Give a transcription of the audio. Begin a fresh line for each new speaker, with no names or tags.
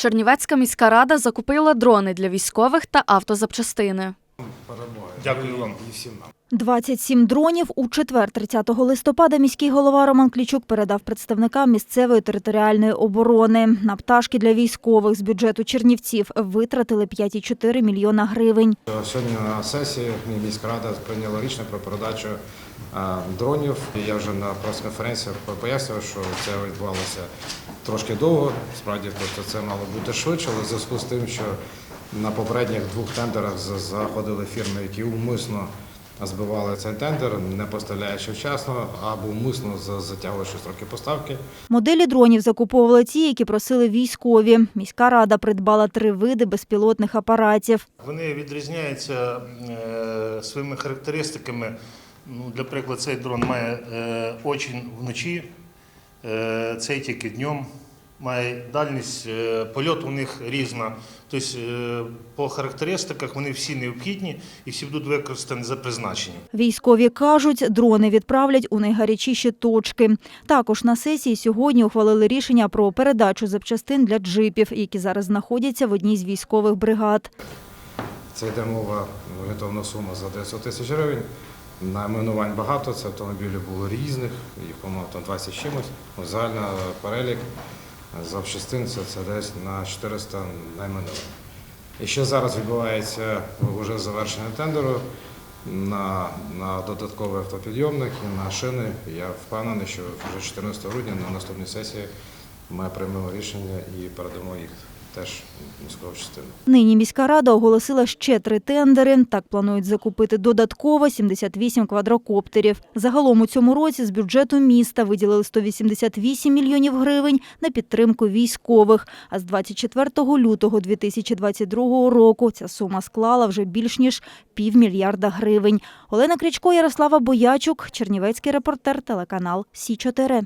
Чернівецька міська рада закупила дрони для військових та автозапчастини.
Дякую вам.
27 дронів у четвер, 30 листопада, міський голова Роман Клічук передав представникам місцевої територіальної оборони. На пташки для військових з бюджету Чернівців витратили 5,4 мільйона гривень.
Сьогодні на сесії міська рада прийняла рішення про передачу е, дронів. Я вже на прес-конференціях пояснював, що це відбувалося трошки довго. Справді, тобто це мало бути швидше, але в зв'язку з тим, що на попередніх двох тендерах заходили фірми, які умисно збивали цей тендер, не поставляючи вчасно або умисно затягуючи строки поставки.
Моделі дронів закуповували ті, які просили військові. Міська рада придбала три види безпілотних апаратів.
Вони відрізняються е, своїми характеристиками. Ну, для прикладу, цей дрон має е, очі вночі, цей тільки днем. Має дальність е, польоту у них різна. Тобто, е, по характеристиках вони всі необхідні і всі будуть використані за призначенням.
Військові кажуть, дрони відправлять у найгарячіші точки. Також на сесії сьогодні ухвалили рішення про передачу запчастин для джипів, які зараз знаходяться в одній з військових бригад.
Це йде мова орієнтовна сума за 900 тисяч гривень. Найменувань багато, це автомобілі було різних, їх, по-моєму, там 20 чимось. Загальний перелік запчастин це, це десь на 400 найменувань. І ще зараз відбувається вже завершення тендеру на, на додатковий автопідйомник і на шини. Я впевнений, що вже 14 грудня на наступній сесії ми приймемо рішення і передамо їх теж в міську частину.
Нині міська рада оголосила ще три тендери. Так планують закупити додатково 78 квадрокоптерів. Загалом у цьому році з бюджету міста виділили 188 мільйонів гривень на підтримку військових. А з 24 лютого 2022 року ця сума склала вже більш ніж півмільярда гривень. Олена Крічко, Ярослава Боячук, Чернівецький репортер, телеканал Сі 4